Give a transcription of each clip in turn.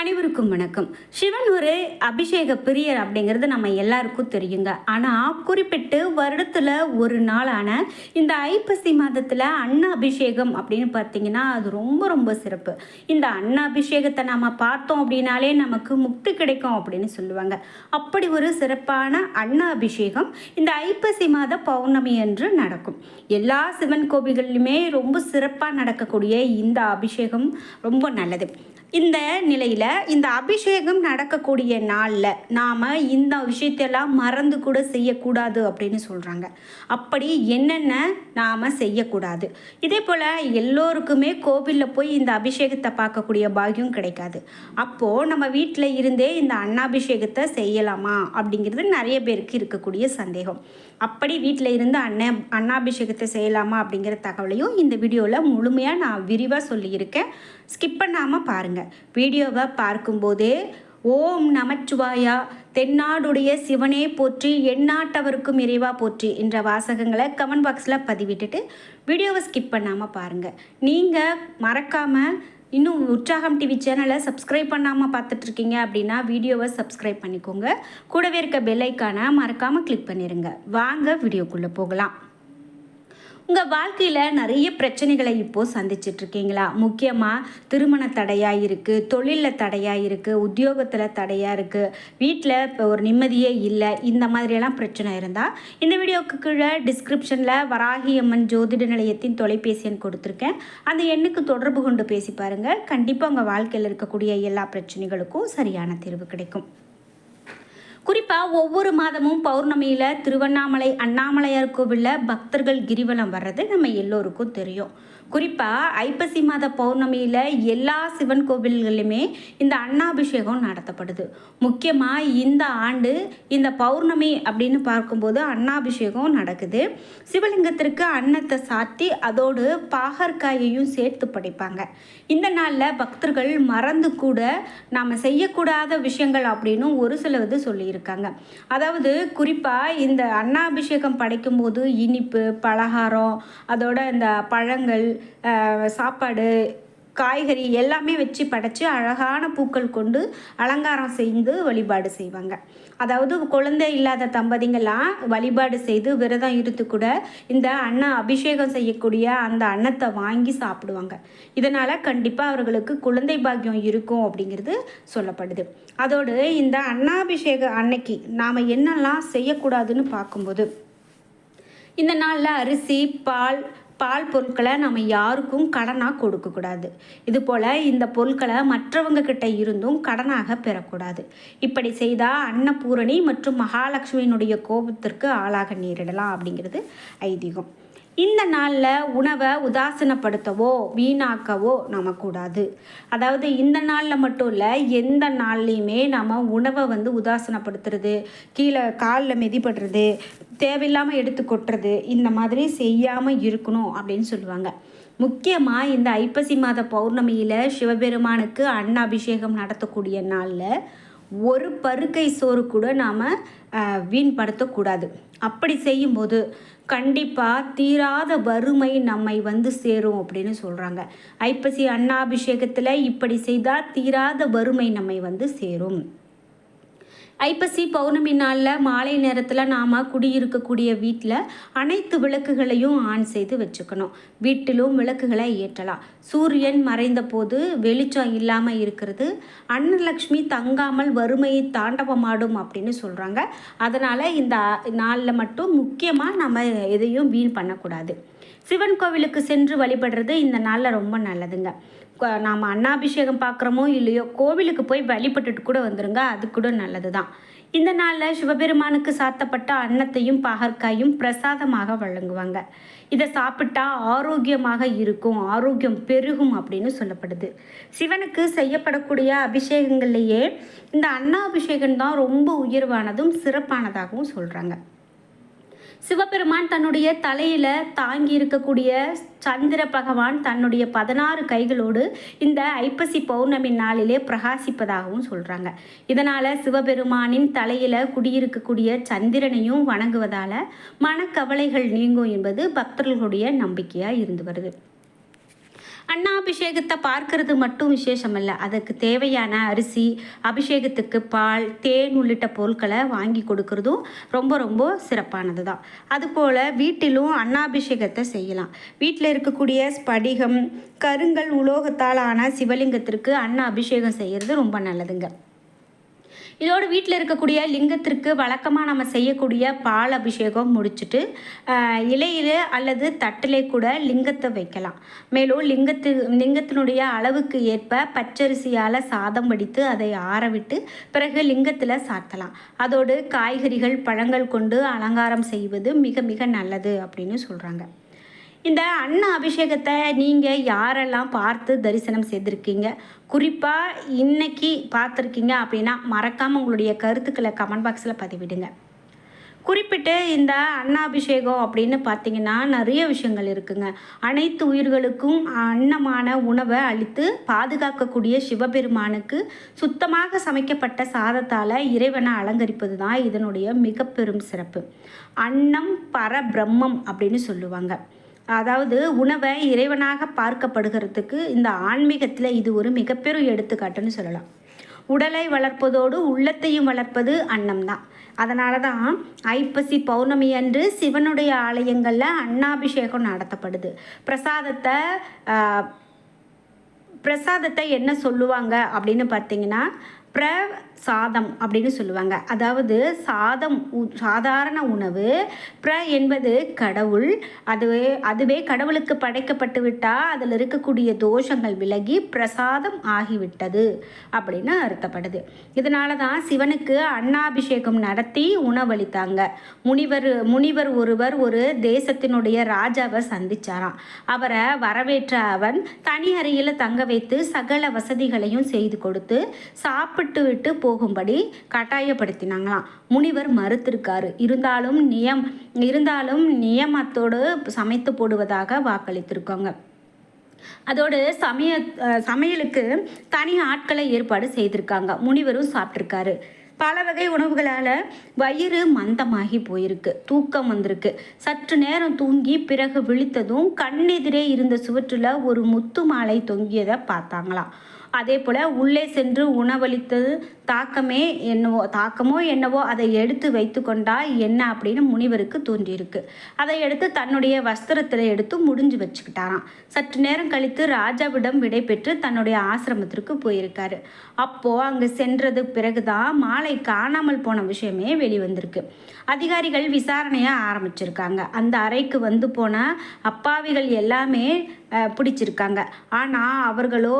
அனைவருக்கும் வணக்கம். சிவன் ஒரு அபிஷேக பிரியர் அப்படிங்கிறது நம்ம எல்லாருக்கும் தெரியுங்க. ஆனால் குறிப்பிட்டு வருடத்தில் ஒரு நாளான இந்த ஐப்பசி மாதத்தில் அன்ன அபிஷேகம் அப்படின்னு பார்த்தீங்கன்னா அது ரொம்ப ரொம்ப சிறப்பு. இந்த அன்ன அபிஷேகத்தை நம்ம பார்த்தோம் அப்படின்னாலே நமக்கு முக்தி கிடைக்கும் அப்படின்னு சொல்லுவாங்க. அப்படி ஒரு சிறப்பான அன்ன அபிஷேகம் இந்த ஐப்பசி மாத பௌர்ணமி என்று நடக்கும். எல்லா சிவன் கோவில்களிலுமே ரொம்ப சிறப்பாக நடக்கக்கூடிய இந்த அபிஷேகம் ரொம்ப நல்லது. இந்த நிலையில் இந்த அபிஷேகம் நடக்கக்கூடிய நாளில் நாம் இந்த விஷயத்தெல்லாம் மறந்து கூட செய்யக்கூடாது அப்படின்னு சொல்கிறாங்க அப்படி என்னென்ன நாம் செய்யக்கூடாது? இதே போல் எல்லோருக்குமே கோவிலில் போய் இந்த அபிஷேகத்தை பார்க்கக்கூடிய பாக்கியம் கிடைக்காது. அப்போது நம்ம வீட்டில் இருந்தே இந்த அன்னாபிஷேகத்தை செய்யலாமா அப்படிங்கிறது நிறைய பேருக்கு இருக்கக்கூடிய சந்தேகம். அப்படி வீட்டில் இருந்து அன்ன அன்னாபிஷேகத்தை செய்யலாமா அப்படிங்கிற தகவலையும் இந்த வீடியோவில் முழுமையாக நான் விரிவாக சொல்லியிருக்கேன். ஸ்கிப் பண்ணாமல் பாருங்கள் வீடியோவை பார்க்கும்போதே ஓம் நமச்சிவாயா தென்னாடுடைய சிவனே போற்றி எந்நாட்டவருக்கும் இறைவா போற்றி என்ற வாசகங்களை கமெண்ட் பாக்ஸில் பதிவிட்டுட்டு வீடியோவை ஸ்கிப் பண்ணாமல் பாருங்கள் நீங்கள் மறக்காமல் இன்னும் உற்சாகம் டிவி சேனலை சப்ஸ்கிரைப் பண்ணாமல் பார்த்துட்ருக்கீங்க அப்படின்னா வீடியோவை சப்ஸ்கிரைப் பண்ணிக்கோங்க. கூடவே இருக்க பெல்லைக்கான மறக்காமல் கிளிக் பண்ணிடுங்க வாங்க வீடியோக்குள்ளே போகலாம். உங்கள் வாழ்க்கையில் நிறைய பிரச்சனைகளை இப்போது சந்திச்சிட்ருக்கீங்களா? முக்கியமாக திருமண தடையாக இருக்குது தொழிலில் தடையாக இருக்குது உத்தியோகத்தில் தடையாக இருக்குது வீட்டில் இப்போ ஒரு நிம்மதியே இல்லை இந்த மாதிரியெல்லாம் பிரச்சனை இருந்தால் இந்த வீடியோவுக்கு கீழே டிஸ்கிரிப்ஷனில் வராகி அம்மன் ஜோதிட நிலையத்தின் தொலைபேசி எண் கொடுத்துருக்கேன். அந்த எண்ணுக்கு தொடர்பு கொண்டு பேசி பாருங்கள் கண்டிப்பாக உங்கள் வாழ்க்கையில் இருக்கக்கூடிய எல்லா பிரச்சனைகளுக்கும் சரியான தீர்வு கிடைக்கும். குறிப்பாக ஒவ்வொரு மாதமும் பௌர்ணமியில் திருவண்ணாமலை அண்ணாமலையார் கோவிலில் பக்தர்கள் கிரிவலம் வர்றது நம்ம எல்லோருக்கும் தெரியும். குறிப்பாக ஐப்பசி மாத பௌர்ணமியில் எல்லா சிவன் கோவில்களிலுமே இந்த அன்னாபிஷேகம் நடத்தப்படுது. முக்கியமாக இந்த ஆண்டு இந்த பௌர்ணமி அப்படின்னு பார்க்கும்போது அன்னாபிஷேகம் நடக்குது. சிவலிங்கத்திற்கு அன்னத்தை சாத்தி அதோடு பாகற்காயையும் சேர்த்து படைப்பாங்க. இந்த நாளில் பக்தர்கள் மறந்து கூட நாம் செய்யக்கூடாத விஷயங்கள் அப்படின்னு ஒரு சிலது சொல்லியிருக்காங்க. அதாவது குறிப்பாக இந்த அன்னாபிஷேகம் படைக்கும்போது இனிப்பு பலகாரம் அதோட இந்த பழங்கள் சாப்பாடு காய்கறி எல்லாமே வச்சு படைச்சி அழகான பூக்கள் கொண்டு அலங்காரம் செய்து வழிபாடு செய்வாங்க. அதாவது குழந்தை இல்லாத தம்பதிங்கள்லாம் வழிபாடு செய்து விரதம் இருந்து கூட இந்த அன்னம் அபிஷேகம் செய்யக்கூடிய அந்த அன்னத்தை வாங்கி சாப்பிடுவாங்க. இதனால் கண்டிப்பாக அவர்களுக்கு குழந்தை பாக்கியம் இருக்கும் அப்படிங்கிறது சொல்லப்படுது. அதோடு இந்த அன்னாபிஷேக அன்னைக்கு நாம் என்னெல்லாம் செய்யக்கூடாதுன்னு பார்க்கும்போது இந்த நாளில் அரிசி பால் பால் பொருட்களை நம்ம யாருக்கும் கடனாக கொடுக்கக்கூடாது. இது போல் இந்த பொருட்களை மற்றவங்க கிட்ட இருந்தும் கடனாக பெறக்கூடாது. இப்படி செய்தால் அன்னபூரணி மற்றும் மகாலட்சுமியினுடைய கோபத்திற்கு ஆளாக நேரிடலாம் அப்படிங்கிறது ஐதீகம். இந்த நாளில் உணவை உதாசனப்படுத்தவோ வீணாக்கவோ நம்ம கூடாது. அதாவது இந்த நாளில் மட்டும் இல்லை எந்த நாள்லேயுமே நம்ம உணவை வந்து உதாசனப்படுத்துறது கீழே காலில் மிதிப்படுறது தேவையில்லாமல் எடுத்து கொட்டுறது இந்த மாதிரி செய்யாமல் இருக்கணும் அப்படின்னு சொல்லுவாங்க. முக்கியமாக இந்த ஐப்பசி மாத பௌர்ணமியில் சிவபெருமானுக்கு அன்னாபிஷேகம் நடத்தக்கூடிய நாளில் ஒரு பருக்கை சோறு கூட நாம் வீண்படுத்தக்கூடாது அப்படி செய்யும்போது கண்டிப்பாக தீராத வறுமை நம்மை வந்து சேரும் அப்படின்னு சொல்கிறாங்க ஐப்பசி அன்னாபிஷேகத்தில் இப்படி செய்தால் தீராத வறுமை நம்மை வந்து சேரும். ஐப்பசி பௌர்ணமி நாளில் மாலை நேரத்தில் நாம் குடியிருக்கக்கூடிய வீட்டில் அனைத்து விளக்குகளையும் ஆன் செய்து வச்சுக்கணும். வீட்டிலும் விளக்குகளை ஏற்றலாம். சூரியன் மறைந்த போது வெளிச்சம் இல்லாமல் இருக்கிறது அன்னலக்ஷ்மி தங்காமல் வறுமையை தாண்டவமாடும் அப்படின்னு சொல்கிறாங்க அதனால் இந்த நாளில் மட்டும் முக்கியமாக நம்ம எதையும் வீண் பண்ணக்கூடாது. சிவன் கோவிலுக்கு சென்று வழிபடுறது இந்த நாளில் ரொம்ப நல்லதுங்க. நாம் அன்னாபிஷேகம் பார்க்குறோமோ இல்லையோ கோவிலுக்கு போய் வழிபட்டுட்டு கூட வந்துருங்க அது கூட நல்லது தான் இந்த நாளில் சிவபெருமானுக்கு சாத்தப்பட்ட அன்னத்தையும் பாகற்காயும் பிரசாதமாக வழங்குவாங்க. இதை சாப்பிட்டா ஆரோக்கியமாக இருக்கும் ஆரோக்கியம் பெருகும் அப்படின்னு சொல்லப்படுது. சிவனுக்கு செய்யப்படக்கூடிய அபிஷேகங்கள்லேயே இந்த அன்னாபிஷேகம் தான் ரொம்ப உயர்வானதும் சிறப்பானதாகவும் சொல்கிறாங்க சிவபெருமான் தன்னுடைய தலையில் தாங்கி இருக்கக்கூடிய சந்திர பகவான் தன்னுடைய பதினாறு கைகளோடு இந்த ஐப்பசி பௌர்ணமி நாளிலே பிரகாசிப்பதாகவும் சொல்கிறாங்க இதனால் சிவபெருமானின் தலையில் குடியிருக்கக்கூடிய சந்திரனையும் வணங்குவதால் மனக்கவலைகள் நீங்கும் என்பது பக்தர்களுடைய நம்பிக்கையாக இருந்து வருது. அன்னாபிஷேகத்தை பார்க்கறது மட்டும் விசேஷம் இல்லை அதுக்கு தேவையான அரிசி அபிஷேகத்துக்கு பால் தேன் உள்ளிட்ட பொருட்களை வாங்கி கொடுக்கறதும் ரொம்ப ரொம்ப சிறப்பானது தான் அதுபோல் வீட்டிலும் அன்னாபிஷேகத்தை செய்யலாம். வீட்டில் இருக்கக்கூடிய ஸ்படிகம் கருங்கல் உலோகத்தால் ஆன சிவலிங்கத்திற்கு அன்ன அபிஷேகம் செய்கிறது ரொம்ப நல்லதுங்க. இதோடு வீட்டில் இருக்கக்கூடிய லிங்கத்திற்கு வழக்கமாக நம்ம செய்யக்கூடிய பால் அபிஷேகம் முடிச்சுட்டு இலையில் அல்லது தட்டிலே கூட லிங்கத்தை வைக்கலாம். மேலும் லிங்கத்து லிங்கத்தினுடைய அளவுக்கு ஏற்ப பச்சரிசியால் சாதம் வடித்து அதை ஆறவிட்டு பிறகு லிங்கத்தில் சாத்தலாம். அதோடு காய்கறிகள் பழங்கள் கொண்டு அலங்காரம் செய்வது மிக மிக நல்லது அப்படின்னு சொல்கிறாங்க இந்த அன்ன அபிஷேகத்தை நீங்கள் யாரெல்லாம் பார்த்து தரிசனம் செய்திருக்கீங்க? குறிப்பாக இன்னைக்கு பார்த்துருக்கீங்க அப்படின்னா மறக்காமல் உங்களுடைய கருத்துக்களை கமெண்ட் பாக்ஸில் பதிவிடுங்க. குறிப்பிட்டு இந்த அன்னாபிஷேகம் அப்படின்னு பார்த்தீங்கன்னா நிறைய விஷயங்கள் இருக்குங்க. அனைத்து உயிர்களுக்கும் அன்னமான உணவை அளித்து பாதுகாக்கக்கூடிய சிவபெருமானுக்கு சுத்தமாக சமைக்கப்பட்ட சாதத்தால் இறைவனை அலங்கரிப்பது தான் இதனுடைய மிக பெரும் சிறப்பு. அன்னம் பரபிரம்மம் அப்படின்னு சொல்லுவாங்க. அதாவது உணவை இறைவனாக பார்க்கப்படுகிறதுக்கு இந்த ஆன்மீகத்தில் இது ஒரு மிகப்பெரும் எடுத்துக்காட்டுன்னு சொல்லலாம். உடலை வளர்ப்பதோடு உள்ளத்தையும் வளர்ப்பது அன்னம் தான் அதனால தான் ஐப்பசி பௌர்ணமி அன்று சிவனுடைய ஆலயங்களில் அன்னாபிஷேகம் நடத்தப்படுது. பிரசாதத்தை பிரசாதத்தை என்ன சொல்லுவாங்க அப்படின்னு பார்த்தீங்கன்னா பிர சாதம் அப்படின்னு சொல்லுவாங்க. அதாவது சாதம் உ- சாதாரண உணவு பிர என்பது கடவுள். அதுவே அதுவே கடவுளுக்கு படைக்கப்பட்டு விட்டால் அதில் இருக்கக்கூடிய தோஷங்கள் விலகி பிரசாதம் ஆகிவிட்டது அப்படின்னு அர்த்தப்படுது. இதனால தான் சிவனுக்கு அன்னாபிஷேகம் நடத்தி உணவளித்தாங்க. முனிவர் முனிவர் ஒருவர் ஒரு தேசத்தினுடைய ராஜாவை சந்திச்சாராம். அவரை வரவேற்ற அவன் தனி அறையில் தங்க வைத்து சகல வசதிகளையும் செய்து கொடுத்து சாப்பிட்டு விட்டு போ போகும்படி கட்டாயப்படுத்தினாங்களாம். முனிவர் மறுத்திருக்காரு. இருந்தாலும் நியம் இருந்தாலும் நியமத்தோடு சமைத்து போடுவதாக வாக்களித்திருக்காங்க. அதோடு சமய சமையலுக்கு தனி ஆட்களை ஏற்பாடு செய்திருக்காங்க. முனிவரும் சாப்பிட்ருக்காரு பல வகை உணவுகளால் வயிறு மந்தமாகி போயிருக்கு. தூக்கம் வந்திருக்கு. சற்று நேரம் தூங்கி பிறகு விழித்ததும் கண்ணெதிரே இருந்த சுவற்றில் ஒரு முத்து மாலை தொங்கியதை பார்த்தாங்களாம். அதே போல் உள்ளே சென்று உணவளித்தது தாக்கமே என்னவோ தாக்கமோ என்னவோ அதை எடுத்து வைத்து கொண்டா என்ன அப்படின்னு முனிவருக்கு தோன்றியிருக்கு. அதை எடுத்து தன்னுடைய வஸ்திரத்தில் எடுத்து முடிஞ்சு வச்சுக்கிட்டாராம். சற்று நேரம் கழித்து ராஜாவிடம் விடை பெற்று தன்னுடைய ஆசிரமத்திற்கு போயிருக்காரு. அப்போது அங்கே சென்றது பிறகுதான் மாலை காணாமல் போன விஷயமே வெளிவந்திருக்கு. அதிகாரிகள் விசாரணையை ஆரம்பிச்சிருக்காங்க. அந்த அறைக்கு வந்து போன அப்பாவிகள் எல்லாமே பிடிச்சிருக்காங்க. ஆனால் அவர்களோ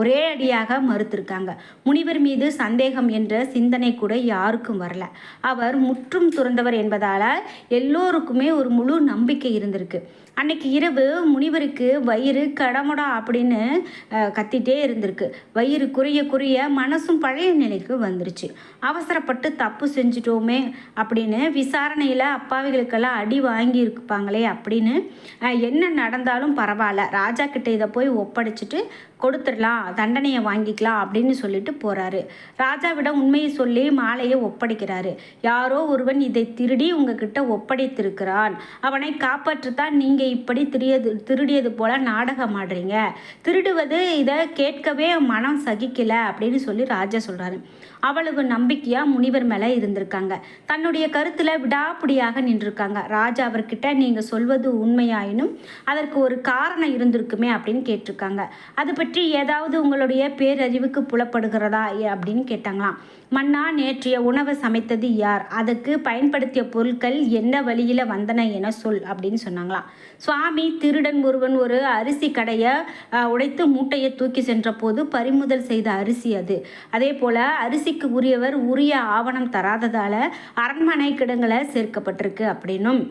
ஒரே அடியாக மறுத்திருக்காங்க. முனிவர் மீது சந்தேகம் என்ற சிந்தனை கூட யாருக்கும் வரல. அவர் முற்றும் துறந்தவர் என்பதால் எல்லோருக்குமே ஒரு முழு நம்பிக்கை இருந்திருக்கு. அன்னைக்கு இரவு முனிவருக்கு வயிறு கடமுடா அப்படின்னு கத்திட்டே இருந்திருக்கு. வயிறு குறைய குறைய மனசும் பழைய நிலைக்கு வந்துருச்சு. அவசரப்பட்டு தப்பு செஞ்சிட்டோமே அப்படின்னு விசாரணையில் அப்பாவிகளுக்கெல்லாம் அடி வாங்கியிருப்பாங்களே அப்படின்னு என்ன நடந்தாலும் பரவாயில்ல. ராஜா கிட்ட இதை போய் ஒப்படைச்சிட்டு கொடுத்துடலாம் தண்டனையை வாங்கிக்கலாம் அப்படின்னு சொல்லிட்டு போகிறாரு ராஜாவிடம் உண்மையை சொல்லி மாலையை ஒப்படைக்கிறாரு. யாரோ ஒருவன் இதை திருடி உங்ககிட்ட ஒப்படைத்திருக்கிறான். அவனை காப்பாற்றத்தான் நீங்க இப்படி திருடியது திருடியது போல நாடகம் ஆடுறீங்க. திருடுவது இதை கேட்கவே மனம் சகிக்கல அப்படின்னு சொல்லி ராஜா சொல்கிறாரு அவ்வளவு நம்பிக்கையாக முனிவர் மேலே இருந்திருக்காங்க. தன்னுடைய கருத்தில் விடாப்பிடியாக நின்றுருக்காங்க. ராஜா அவர்கிட்ட நீங்கள் சொல்வது உண்மையாயினும் அதற்கு ஒரு காரணம் இருந்திருக்குமே அப்படின்னு கேட்டிருக்காங்க. அது பற்றி ஏதாவது உங்களுடைய பேரறிவுக்கு புலப்படுகிறதா அப்படின்னு கேட்டாங்களாம். மன்னா நேற்றைய உணவை சமைத்தது யார்? அதுக்கு பயன்படுத்திய பொருட்கள் என்ன வழியில் வந்தன என சொல் அப்படின்னு சொன்னாங்களாம். சுவாமி திருடன் ஒருவன் ஒரு அரிசி கடையை உடைத்து மூட்டையை தூக்கி சென்ற போது பறிமுதல் செய்த அரிசி அது. அதே போல் அரிசிக்கு உரியவர் உரிய ஆவணம் தராததால் அரண்மனை கிடங்களை சேர்க்கப்பட்டிருக்கு அப்படின்னும்.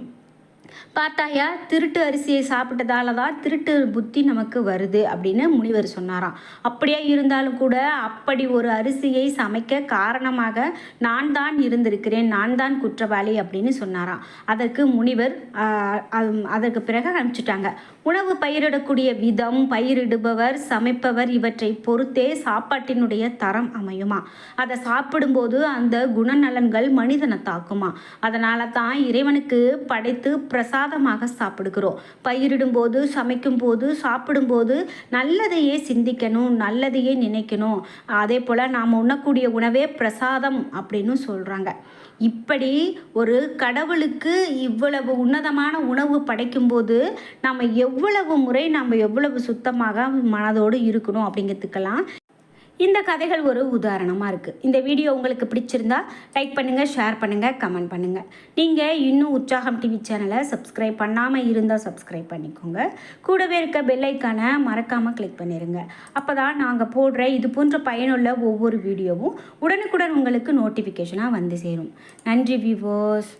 பார்த்தாயா திருட்டு அரிசியை சாப்பிட்டதால தான் திருட்டு புத்தி நமக்கு வருது அப்படின்னு முனிவர் சொன்னாராம். அப்படியே இருந்தாலும் கூட அப்படி ஒரு அரிசியை சமைக்க காரணமாக நான் தான் இருந்திருக்கிறேன் நான் தான் குற்றவாளி அப்படின்னு சொன்னாராம். அதற்கு முனிவர் அது- அதற்கு பிறகு அனுப்பிச்சிட்டாங்க. உணவு பயிரிடக்கூடிய விதம் பயிரிடுபவர் சமைப்பவர் இவற்றை பொறுத்தே சாப்பாட்டினுடைய தரம் அமையுமா? அதை சாப்பிடும்போது அந்த குணநலன்கள் மனிதனை தாக்குமா அதனால தான் இறைவனுக்கு படைத்து பிரசாதமாக சாப்பிடுகிறோம். பயிரிடும்போது சமைக்கும்போது சாப்பிடும்போது நல்லதையே சிந்திக்கணும் நல்லதையே நினைக்கணும். அதே போல் நாம் உண்ணக்கூடிய உணவே பிரசாதம் அப்படின்னு சொல்கிறாங்க இப்படி ஒரு கடவுளுக்கு இவ்வளவு உன்னதமான உணவு படைக்கும்போது நம்ம எவ்வளவு முறை நம்ம எவ்வளவு சுத்தமாக மனதோடு இருக்கணும் அப்படிங்கிறதுக்கெல்லாம் இந்த கதைகள் ஒரு உதாரணமாக இருக்குது இந்த வீடியோ உங்களுக்கு பிடிச்சிருந்தா லைக் பண்ணுங்கள் ஷேர் பண்ணுங்கள் கமெண்ட் பண்ணுங்கள் நீங்கள் இன்னும் உற்சாகம் டிவி சேனலை சப்ஸ்கிரைப் பண்ணாமல் இருந்தால் சப்ஸ்கிரைப் பண்ணிக்கோங்க. கூடவே இருக்க பெல்லைக்கான மறக்காமல் கிளிக் பண்ணிடுங்க அப்போ தான் நாங்கள் போடுற இது போன்ற பயனுள்ள ஒவ்வொரு வீடியோவும் உடனுக்குடன் உங்களுக்கு நோட்டிஃபிகேஷனாக வந்து சேரும். நன்றி வியூவர்ஸ்